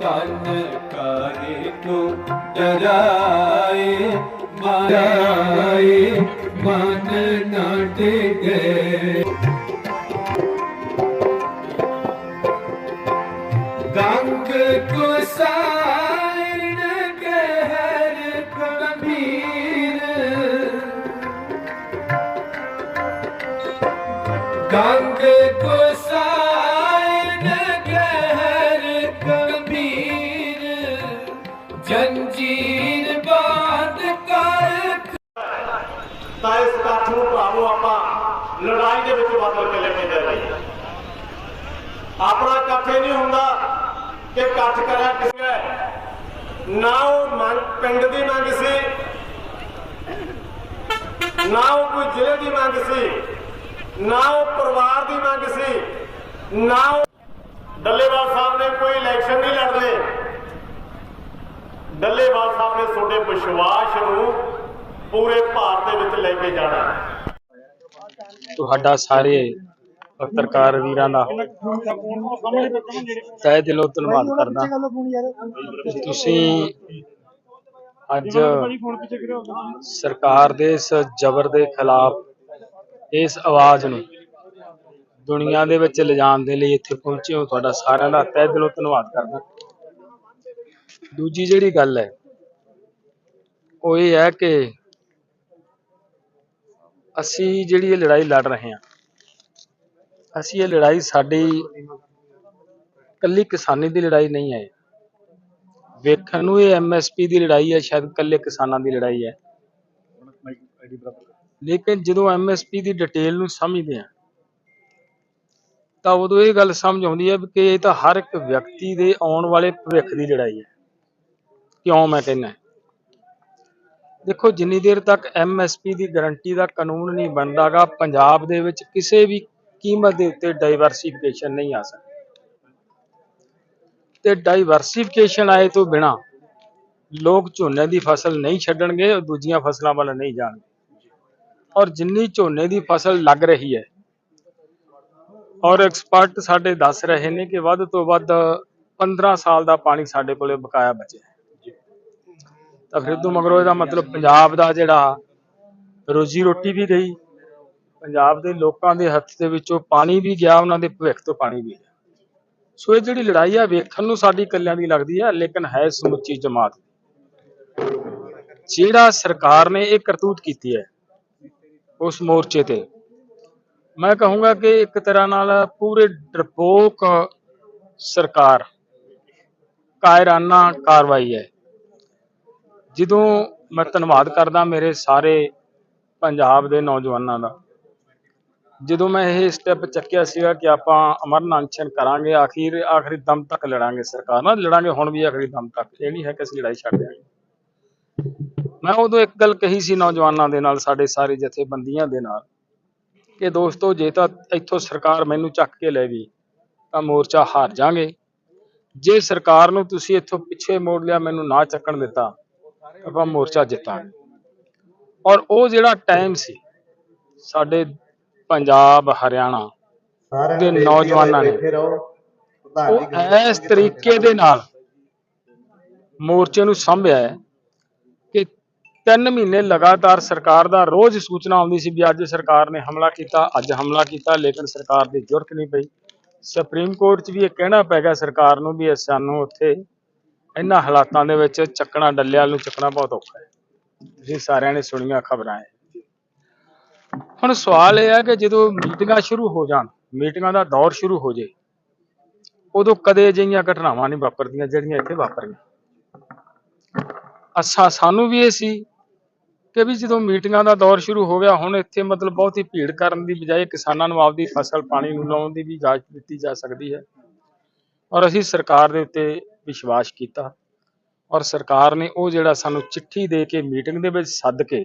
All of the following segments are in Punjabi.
ਤਨ ਕਰੇ ਨੂੰ ਡਰਾਏ, ਮਾਰਾਏ, ਮਨ ਨਾ ਟਿਕੇ। ਗੰਗ ਕੋ ਸਾਇਨ ਕਹਿਰ ਕਬੀਰ ਗੰਗ ਕੋ ਤਾਂ ਇਸ ਇਕੱਠ ਨੂੰ ਭਰਾਵੋ ਆਪਾਂ ਲੜਾਈ ਦੇ ਵਿੱਚ ਬਦਲ ਕੇ ਲੈ ਕੇ ਜਾਈਏ ਆਪਣਾ ਇਕੱਠ ਨਹੀਂ ਹੁੰਦਾ ਕਿ ਇਕੱਠ ਕਰਿਆ ਕਿਸੇ ਨਾ ਉਹ ਮੰਗ ਪਿੰਡ ਦੀ ਮੰਗ ਸੀ, ਨਾ ਉਹ ਕੋਈ ਜ਼ਿਲ੍ਹੇ ਦੀ ਮੰਗ ਸੀ, ਨਾ ਉਹ ਪਰਿਵਾਰ ਦੀ ਮੰਗ ਸੀ, ਨਾ ਉਹ ਡੱਲੇਵਾਲ ਸਾਹਿਬ ਨੇ ਕੋਈ ਇਲੈਕਸ਼ਨ ਨਹੀਂ ਲੜਦੇ ਡੱਲੇਵਾਲ ਸਾਹਿਬ ਨੇ ਤੁਹਾਡੇ ਵਿਸ਼ਵਾਸ ਨੂੰ ਪੂਰੇ ਭਾਰਤ ਦੇ ਵਿੱਚ ਲੈ ਕੇ ਜਾਣਾ। ਤੁਹਾਡਾ ਸਾਰੇ ਪੱਤਰਕਾਰ ਵੀਰਾਂ ਦਾ ਤਹਿ ਦਿਲੋਂ ਧੰਨਵਾਦ ਕਰਦਾ। ਤੁਸੀਂ ਅੱਜ ਸਰਕਾਰ ਦੇ ਇਸ ਜ਼ਬਰ ਦੇ ਖਿਲਾਫ ਇਸ ਆਵਾਜ਼ ਨੂੰ ਦੁਨੀਆ ਦੇ ਵਿੱਚ ਲਿਜਾਣ ਦੇ ਲਈ ਇੱਥੇ ਪਹੁੰਚੇ ਹੋ, ਤੁਹਾਡਾ ਸਾਰਿਆਂ ਦਾ ਤਹਿ ਦਿਲੋਂ ਧੰਨਵਾਦ ਕਰਦਾ। ਦੂਜੀ ਜਿਹੜੀ ਗੱਲ ਹੈ, ਉਹ ਇਹ ਹੈ ਕਿ ਅਸੀਂ ਜਿਹੜੀ ਇਹ ਲੜਾਈ ਲੜ ਰਹੇ ਹਾਂ, ਅਸੀਂ ਇਹ ਲੜਾਈ ਸਾਡੀ ਕੱਲੀ ਕਿਸਾਨੀ ਦੀ ਲੜਾਈ ਨਹੀਂ ਹੈ। ਵੇਖਣ ਨੂੰ ਇਹ ਐਮਐਸਪੀ ਦੀ ਲੜਾਈ ਹੈ, ਸ਼ਾਇਦ ਕੱਲੇ ਕਿਸਾਨਾਂ ਦੀ ਲੜਾਈ ਹੈ। ਲੇਕਿਨ ਜਦੋਂ ਐਮਐਸਪੀ ਦੀ ਡਿਟੇਲ ਨੂੰ ਸਮਝਦੇ ਹਾਂ, ਤਾਂ ਉਦੋਂ ਇਹ ਗੱਲ ਸਮਝ ਆਉਂਦੀ ਹੈ ਕਿ ਇਹ ਤਾਂ ਹਰ ਇੱਕ ਵਿਅਕਤੀ ਦੇ ਆਉਣ ਵਾਲੇ ਭਵਿੱਖ ਦੀ ਲੜਾਈ ਹੈ। ਕਿਉਂ ਮੈਂ ਕਹਿੰਦਾ? ਦੇਖੋ, ਜਿੰਨੀ ਦੇਰ ਤੱਕ ਐਮਐਸਪੀ ਦੀ ਗਾਰੰਟੀ ਦਾ ਕਾਨੂੰਨ ਨਹੀਂ ਬਣਦਾਗਾ, ਪੰਜਾਬ ਦੇ ਵਿੱਚ ਕਿਸੇ ਵੀ ਕੀਮਤ ਦੇ ਉੱਤੇ ਡਾਈਵਰਸਿਫਿਕੇਸ਼ਨ ਨਹੀਂ ਆ ਸਕਦੀ। ਤੇ ਡਾਈਵਰਸਿਫਿਕੇਸ਼ਨ ਆਏ ਤੋਂ ਬਿਨਾ ਲੋਕ ਝੋਨੇ ਦੀ ਫਸਲ ਨਹੀਂ ਛੱਡਣਗੇ ਔਰ ਦੂਜੀਆਂ ਫਸਲਾਂ ਵੱਲ ਨਹੀਂ ਜਾਣਗੇ। ਔਰ ਜਿੰਨੀ ਝੋਨੇ ਦੀ ਫਸਲ ਲੱਗ ਰਹੀ ਹੈ, ਔਰ ਐਕਸਪਰਟ ਸਾਡੇ ਦੱਸ ਰਹੇ ਨੇ ਕਿ ਵੱਧ ਤੋਂ ਵੱਧ 15 ਸਾਲ ਦਾ ਪਾਣੀ ਸਾਡੇ ਕੋਲੇ ਬਕਾਇਆ ਬਚਿਆ ਤਾਂ ਫਿਰ ਤੋਂ ਮਗਰੋਂ ਇਹਦਾ ਮਤਲਬ ਪੰਜਾਬ ਦਾ ਜਿਹੜਾ ਰੋਜੀ ਰੋਟੀ ਵੀ ਗਈ, ਪੰਜਾਬ ਦੇ ਲੋਕਾਂ ਦੇ ਹੱਥ ਦੇ ਵਿੱਚੋਂ ਪਾਣੀ ਵੀ ਗਿਆ, ਉਹਨਾਂ ਦੇ ਭਵਿੱਖ ਤੋਂ ਪਾਣੀ ਵੀ ਗਿਆ। ਸੋ ਇਹ ਜਿਹੜੀ ਲੜਾਈ ਆ, ਵੇਖਣ ਨੂੰ ਸਾਡੀ ਇਕੱਲਿਆਂ ਦੀ ਲੱਗਦੀ ਹੈ ਲੇਕਿਨ ਹੈ ਸਮੁੱਚੀ ਜਮਾਤ ਜਿਹੜਾ ਸਰਕਾਰ ਨੇ ਇਹ ਕਰਤੂਤ ਕੀਤੀ ਹੈ ਉਸ ਮੋਰਚੇ ਤੇ, ਮੈਂ ਕਹੂੰਗਾ ਕਿ ਇੱਕ ਤਰ੍ਹਾਂ ਨਾਲ ਪੂਰੇ ਡਰਪੋਕ ਸਰਕਾਰ, ਕਾਇਰਾਨਾ ਕਾਰਵਾਈ ਹੈ। ਜਦੋਂ ਮੈਂ ਧੰਨਵਾਦ ਕਰਦਾ ਮੇਰੇ ਸਾਰੇ ਪੰਜਾਬ ਦੇ ਨੌਜਵਾਨਾਂ ਦਾ, ਜਦੋਂ ਮੈਂ ਇਹ ਸਟੈਪ ਚੱਕਿਆ ਸੀਗਾ ਕਿ ਆਪਾਂ ਅਮਰਨ ਅਨਸ਼ਨ ਕਰਾਂਗੇ, ਆਖਿਰ, ਆਖਰੀ ਦਮ ਤੱਕ ਲੜਾਂਗੇ ਸਰਕਾਰ ਨਾਲ, ਲੜਾਂਗੇ ਹੁਣ ਵੀ ਆਖਰੀ ਦਮ ਤੱਕ, ਇਹ ਨਹੀਂ ਹੈ ਕਿ ਅਸੀਂ ਲੜਾਈ ਛੱਡ ਦਿਆਂਗੇ ਮੈਂ ਉਦੋਂ ਇੱਕ ਗੱਲ ਕਹੀ ਸੀ ਨੌਜਵਾਨਾਂ ਦੇ ਨਾਲ, ਸਾਡੇ ਸਾਰੇ ਜਥੇਬੰਦੀਆਂ ਦੇ ਨਾਲ, ਕਿ ਦੋਸਤੋ ਜੇ ਤਾਂ ਇੱਥੋਂ ਸਰਕਾਰ ਮੈਨੂੰ ਚੱਕ ਕੇ ਲੈ ਗਈ, ਤਾਂ ਮੋਰਚਾ ਹਾਰ ਜਾਾਂਗੇ। ਜੇ ਸਰਕਾਰ ਨੂੰ ਤੁਸੀਂ ਇੱਥੋਂ ਪਿੱਛੇ ਮੋੜ ਲਿਆ, ਮੈਨੂੰ ਨਾ ਚੱਕਣ ਦਿੱਤਾ ਆਪਾਂ ਮੋਰਚਾ ਜਿੱਤਾਂਗੇ। ਔਰ ਉਹ ਜਿਹੜਾ ਟਾਈਮ ਸੀ ਸਾਡੇ ਪੰਜਾਬ ਹਰਿਆਣਾ ਦੇ ਨੌਜਵਾਨਾਂ ਨੇ ਉਹ ਇਸ ਤਰੀਕੇ ਦੇ ਨਾਲ ਮੋਰਚੇ ਨੂੰ ਸੰਭਿਆ ਹੈ ਕਿ ਤਿੰਨ ਮਹੀਨੇ ਲਗਾਤਾਰ ਸਰਕਾਰ ਦਾ ਰੋਜ਼ ਸੂਚਨਾ ਆਉਂਦੀ ਸੀ ਵੀ ਅੱਜ ਸਰਕਾਰ ਨੇ ਹਮਲਾ ਕੀਤਾ ਅੱਜ ਹਮਲਾ ਕੀਤਾ ਲੇਕਿਨ ਸਰਕਾਰ ਦੀ ਜ਼ਰੂਰਤ ਨਹੀਂ ਪਈ। ਸੁਪਰੀਮ ਕੋਰਟ 'ਚ ਵੀ ਇਹ ਕਹਿਣਾ ਪੈ ਗਿਆ ਸਰਕਾਰ ਨੂੰ ਵੀ ਸਾਨੂੰ ਉੱਥੇ ਇਹਨਾਂ ਹਾਲਾਤਾਂ ਦੇ ਵਿੱਚ ਚੱਕਣਾ ਡੱਲਿਆਂ ਨੂੰ ਚੱਕਣਾ ਬਹੁਤ ਔਖਾ ਹੈ। ਤੁਸੀਂ ਸਾਰਿਆਂ ਨੇ ਸੁਣੀਆਂ ਖਬਰਾਂ ਹੈ ਹੁਣ ਸਵਾਲ ਇਹ ਹੈ ਕਿ ਜਦੋਂ ਮੀਟਿੰਗਾਂ ਸ਼ੁਰੂ ਹੋ ਜਾਣ, ਮੀਟਿੰਗਾਂ ਦਾ ਦੌਰ ਸ਼ੁਰੂ ਹੋ ਜੇ, ਉਦੋਂ ਕਦੇ ਅਜਿਹੀਆਂ ਘਟਨਾਵਾਂ ਨਹੀਂ ਵਾਪਰਦੀਆਂ ਜਿਹੜੀਆਂ ਇੱਥੇ ਵਾਪਰੀਆਂ। ਅੱਛਾ, ਸਾਨੂੰ ਵੀ ਇਹ ਸੀ ਕਿ ਵੀ ਜਦੋਂ ਮੀਟਿੰਗਾਂ ਦਾ ਦੌਰ ਸ਼ੁਰੂ ਹੋ ਗਿਆ, ਹੁਣ ਇੱਥੇ ਮਤਲਬ ਬਹੁਤ ਹੀ ਭੀੜ ਕਰਨ ਦੀ ਬਜਾਏ ਕਿਸਾਨਾਂ ਨੂੰ ਆਪਦੀ ਫਸਲ ਪਾਣੀ ਨੂੰ ਲਾਉਣ ਦੀ ਵੀ ਇਜਾਜ਼ਤ ਦਿੱਤੀ ਜਾ ਸਕਦੀ ਹੈ। ਔਰ ਅਸੀਂ ਸਰਕਾਰ ਦੇ ਉੱਤੇ ਵਿਸ਼ਵਾਸ ਕੀਤਾ ਔਰ ਸਰਕਾਰ ਨੇ ਉਹ ਜਿਹੜਾ ਸਾਨੂੰ ਚਿੱਠੀ ਦੇ ਕੇ ਮੀਟਿੰਗ ਦੇ ਵਿੱਚ ਸੱਦ ਕੇ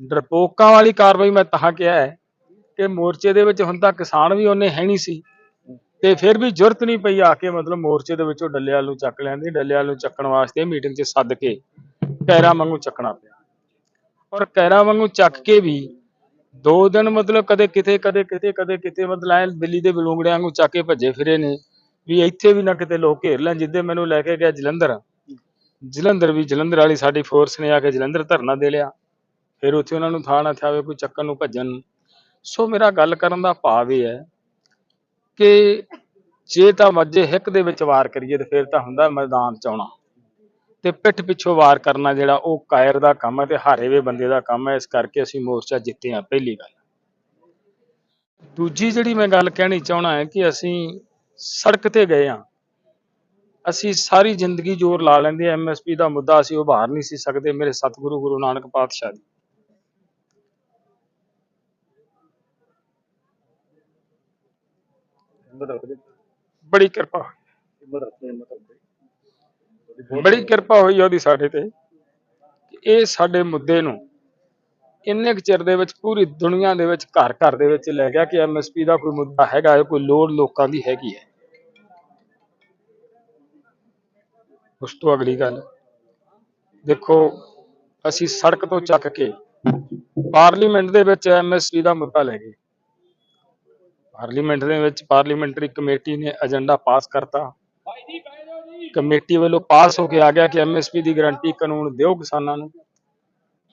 ਡਰਪੋਕਾਂ ਵਾਲੀ ਕਾਰਵਾਈ ਮੈਂ ਤਾਂ ਕਿਹਾ ਹੈ ਕਿ ਮੋਰਚੇ ਦੇ ਵਿੱਚ ਹੁਣ ਤਾਂ ਕਿਸਾਨ ਵੀ ਉਹਨੇ ਹੈ ਨਹੀਂ ਸੀ ਤੇ ਫਿਰ ਵੀ ਜ਼ਰੂਰਤ ਨਹੀਂ ਪਈ ਆ ਕੇ ਮਤਲਬ ਮੋਰਚੇ ਦੇ ਵਿੱਚੋਂ ਡੱਲੇਵਾਲ ਨੂੰ ਚੱਕ ਲੈਂਦੇ ਡੱਲੇਵਾਲ ਨੂੰ ਚੱਕਣ ਵਾਸਤੇ ਮੀਟਿੰਗ 'ਚ ਸੱਦ ਕੇ ਕੈਰਾ ਵਾਂਗੂ ਚੱਕਣਾ ਪਿਆ। ਔਰ ਕੈਰਾ ਵਾਂਗੂ ਚੱਕ ਕੇ ਵੀ ਦੋ ਦਿਨ ਮਤਲਬ ਕਦੇ ਕਿਤੇ ਕਦੇ ਕਿਤੇ ਕਦੇ ਕਿਤੇ ਮਤਲਬ ਐ ਬਿੱਲੀ ਦੇ ਬਲੂੰਗੜਿਆਂ ਵਾਂਗੂ ਚੱਕ ਕੇ ਭੱਜੇ ਫਿਰੇ ਨੇ। ਵੀ ਇੱਥੇ ਵੀ ਨਾ ਕਿਤੇ ਲੋਕ ਘੇਰ ਲੈਣ ਜਿੱਦੇ ਮੈਨੂੰ ਲੈ ਕੇ ਗਿਆ ਜਲੰਧਰ। ਜਲੰਧਰ ਵੀ ਜਲੰਧਰ ਵਾਲੀ ਸਾਡੀ ਫੋਰਸ ਨੇ ਆ ਕੇ ਜਲੰਧਰ ਧਰਨਾ ਦੇ ਲਿਆ। ਫਿਰ ਉੱਥੇ ਉਹਨਾਂ ਨੂੰ ਥਾਂ ਨਾ ਥਾਵੇ ਕੋਈ ਚੱਕਰ ਨੂੰ ਭੱਜਣ। ਸੋ ਮੇਰਾ ਗੱਲ ਕਰਨ ਦਾ ਭਾਵ ਇਹ ਹੈ ਕਿ ਜੇ ਤਾਂ ਮੱਜੇ ਹਿੱਕ ਦੇ ਵਿੱਚ ਵਾਰ ਕਰੀਏ ਤੇ ਫਿਰ ਤਾਂ ਹੁੰਦਾ ਮੈਦਾਨ ਚ ਆਉਣਾ। ਤੇ ਪਿੱਠ ਪਿੱਛੋਂ ਵਾਰ ਕਰਨਾ ਜਿਹੜਾ ਉਹ ਕਾਇਰ ਦਾ ਕੰਮ ਹੈ ਤੇ ਹਾਰੇ ਵੇ ਬੰਦੇ ਦਾ ਕੰਮ ਹੈ ਇਸ ਕਰਕੇ ਅਸੀਂ ਮੋਰਚਾ ਜਿੱਤੇ ਹਾਂ ਪਹਿਲੀ ਗੱਲ। ਦੂਜੀ ਜਿਹੜੀ ਮੈਂ ਗੱਲ ਕਹਿਣੀ ਚਾਹਣਾ ਹੈ ਕਿ ਅਸੀਂ ਸੜਕ ਤੇ ਗਏ ਹਾਂ ਅਸੀਂ ਸਾਰੀ ਜ਼ਿੰਦਗੀ ਜ਼ੋਰ ਲਾ ਲੈਂਦੇ ਐਮਐਸਪੀ ਦਾ ਮੁੱਦਾ ਅਸੀਂ ਉਭਾਰ ਨਹੀਂ ਸੀ ਸਕਦੇ। ਮੇਰੇ ਸਤਿਗੁਰੂ ਗੁਰੂ ਨਾਨਕ ਪਾਤਸ਼ਾਹ ਦੀ ਬੜੀ ਕਿਰਪਾ। ਬੜੀ ਕਿਰਪਾ ਹੋਈ ਉਹਦੀ ਸਾਡੇ ਤੇ ਇਹ ਸਾਡੇ ਮੁੱਦੇ ਨੂੰ ਇੰਨੇ ਕੁ ਚਿਰ ਦੇ ਵਿੱਚ ਪੂਰੀ ਦੁਨੀਆ ਦੇ ਵਿੱਚ ਘਰ ਘਰ ਦੇ ਵਿੱਚ ਲੈ ਗਿਆ ਕਿ ਐਮਐਸਪੀ ਦਾ ਕੋਈ ਮੁੱਦਾ ਹੈਗਾ ਹੈ, ਕੋਈ ਲੋੜ ਲੋਕਾਂ ਦੀ ਹੈਗੀ ਹੈ? ਉਸ ਤੋਂ ਅਗਲੀ ਗੱਲ, ਦੇਖੋ, ਅਸੀਂ ਸੜਕ ਤੋਂ ਚੱਕ ਕੇ ਪਾਰਲੀਮੈਂਟ ਦੇ ਵਿੱਚ ਐਮਐਸਪੀ ਦਾ ਮੁੱਦਾ ਲੈ ਗਏ। ਪਾਰਲੀਮੈਂਟ ਦੇ ਵਿੱਚ ਪਾਰਲੀਮੈਂਟਰੀ ਕਮੇਟੀ ਨੇ ਏਜੰਡਾ ਪਾਸ ਕਰਤਾ। ਕਮੇਟੀ ਵੱਲੋਂ ਪਾਸ ਹੋ ਕੇ ਆ ਗਿਆ ਕਿ ਐਮਐਸਪੀ ਦੀ ਗਾਰੰਟੀ ਕਾਨੂੰਨ ਦਿਓ ਕਿਸਾਨਾਂ ਨੂੰ।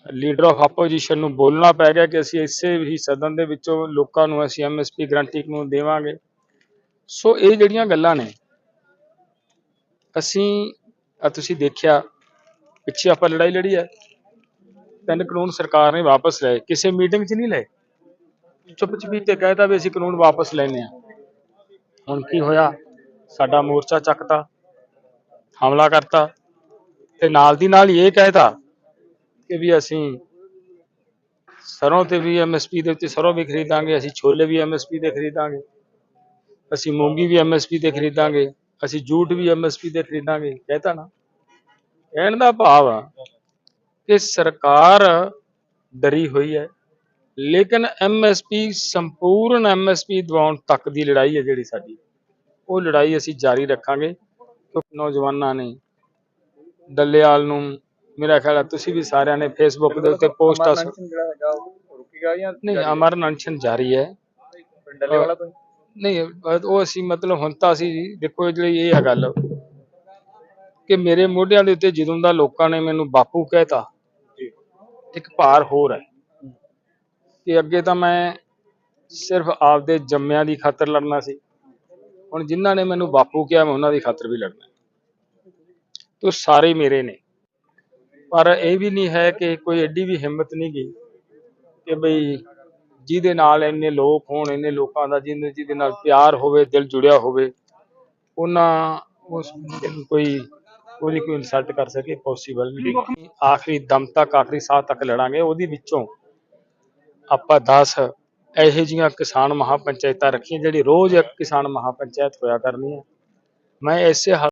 ਲੀਡਰ ਆਫ ਆਪੋਜੀਸ਼ਨ ਨੂੰ ਬੋਲਣਾ ਪੈ ਗਿਆ ਕਿ ਅਸੀਂ ਇਸੇ ਹੀ ਸਦਨ ਦੇ ਵਿੱਚੋਂ ਲੋਕਾਂ ਨੂੰ ਅਸੀਂ ਐਮਐਸਪੀ ਗਰੰਟੀ ਕਾਨੂੰਨ ਦੇਵਾਂਗੇ। ਸੋ ਇਹ ਜਿਹੜੀਆਂ ਗੱਲਾਂ ਨੇ, ਅਸੀਂ ਤੁਸੀਂ ਦੇਖਿਆ, ਪਿੱਛੇ ਆਪਾਂ ਲੜਾਈ ਲੜੀ ਹੈ। ਤਿੰਨ ਕਾਨੂੰਨ ਸਰਕਾਰ ਨੇ ਵਾਪਸ ਲਏ, ਕਿਸੇ ਮੀਟਿੰਗ 'ਚ ਨਹੀਂ ਲਏ। ਚੁੱਪ ਚਪੀਤੇ ਕਹਿਤਾ ਵੀ ਅਸੀਂ ਕਾਨੂੰਨ ਵਾਪਸ ਲੈਨੇ ਆ ਹੁਣ ਕੀ ਹੋਇਆ? ਸਾਡਾ ਮੋਰਚਾ ਚੱਕਤਾ, ਹਮਲਾ ਕਰਤਾ, ਤੇ ਨਾਲ ਦੀ ਨਾਲ ਹੀ ਇਹ ਕਹਿਤਾ ਕਿ ਵੀ ਅਸੀਂ ਸਰੋਂ ਤੇ ਵੀ ਐਮਐਸਪੀ ਦੇ ਉੱਤੇ ਸਰੋਂ ਵੀ ਖਰੀਦਾਂਗੇ, ਅਸੀਂ ਛੋਲੇ ਵੀ ਐਮਐਸਪੀ ਤੇ ਖਰੀਦਾਂਗੇ, ਅਸੀਂ ਮੂੰਗੀ ਵੀ ਐਮਐਸਪੀ ਤੇ ਖਰੀਦਾਂਗੇ, ਅਸੀਂ ਜੂਟ ਵੀ ਐਮਐਸਪੀ ਤੇ ਖਰੀਦਾਂਗੇ ਕਹਿਤਾ ਨਾ। ਕਹਿਣ ਦਾ ਭਾਵ ਆ ਕਿ ਸਰਕਾਰ ਡਰੀ ਹੋਈ ਹੈ, ਲੇਕਿਨ ਐਮਐਸਪੀ ਸੰਪੂਰਨ ਐਮਐਸਪੀ ਦਿਵਾਉਣ ਤੱਕ ਦੀ ਲੜਾਈ ਹੈ ਜਿਹੜੀ ਸਾਡੀ। ਉਹ ਲੜਾਈ ਅਸੀਂ ਜਾਰੀ ਰੱਖਾਂਗੇ, ਕਿਉਂਕਿ ਨੌਜਵਾਨਾਂ ਨੇ, ਡੱਲੇਵਾਲ ਨੂੰ ਮੇਰਾ ਖਿਆਲ ਹੈ ਤੁਸੀਂ ਵੀ ਸਾਰਿਆਂ ਨੇ ਫੇਸਬੁੱਕ ਦੇ ਉੱਤੇ ਪੋਸਟਾਂ ਸੁ- ਜਿਹੜਾ ਹੈਗਾ ਉਹ ਰੁਕੇਗਾ ਜਾਂ ਨਹੀਂ ਅਮਰ ਅਨਸ਼ਨ ਜਾਰੀ ਹੈ। ਡੱਲੇ ਵਾਲਾ ਤੋਂ ਨਹੀਂ ਉਹ ਅਸੀਂ ਮਤਲਬ ਹੁਣ ਤਾਂ ਅਸੀਂ ਦੇਖੋ ਜਿਹੜੀ ਇਹ ਹੈ ਗੱਲ ਕਿ ਮੇਰੇ ਮੋਢਿਆਂ ਦੇ ਉੱਤੇ ਜਦੋਂ ਦਾ ਲੋਕਾਂ ਨੇ ਮੈਨੂੰ ਬਾਪੂ ਕਹਿਤਾ ਇੱਕ ਭਾਰ ਹੋਰ ਹੈ। ਕਿ ਅੱਗੇ ਤਾਂ ਮੈਂ ਸਿਰਫ ਆਪਦੇ ਜੰਮਿਆਂ ਦੀ ਖਾਤਰ ਲੜਨਾ ਸੀ। ਹੁਣ ਜਿਨ੍ਹਾਂ ਨੇ ਮੈਨੂੰ ਬਾਪੂ ਕਿਹਾ ਮੈਂ ਉਹਨਾਂ ਦੀ ਖਾਤਰ ਵੀ ਲੜਨਾ ਤੇ ਸਾਰੇ ਮੇਰੇ ਨੇ। ਪਰ ਇਹ ਵੀ ਨਹੀਂ ਹੈ ਕਿ ਕੋਈ ਐਡੀ ਵੀ ਹਿੰਮਤ ਨਹੀਂ ਗਈ ਕਿ ਬਈ ਜਿਹਦੇ ਨਾਲ ਇੰਨੇ ਲੋਕ ਹੋਣ, ਇੰਨੇ ਲੋਕਾਂ ਦਾ ਜਿਹਦੇ ਜਿਹਦੇ ਨਾਲ ਪਿਆਰ ਹੋਵੇ, ਦਿਲ ਜੁੜਿਆ ਹੋਵੇ, ਉਹਨਾਂ ਉਸ ਕੋਈ ਉਹਦੀ ਕੋਈ ਇਨਸਲਟ ਕਰ ਸਕੇ ਪੋਸੀਬਲ ਨਹੀਂ ਆਖਰੀ ਦਮ ਤੱਕ, ਆਖਰੀ ਸਾਹ ਤੱਕ ਲੜਾਂਗੇ, ਉਹਦੇ ਵਿੱਚੋਂ ਆਪਾਂ 10 ਇਹੋ ਜਿਹੀਆਂ ਕਿਸਾਨ ਮਹਾਪੰਚਾਇਤਾਂ ਰੱਖੀਆਂ, ਜਿਹੜੀ ਰੋਜ਼ ਇੱਕ ਕਿਸਾਨ ਮਹਾਪੰਚਾਇਤ ਹੋਇਆ ਕਰਨੀ ਹੈ। ਮੈਂ ਇਸੇ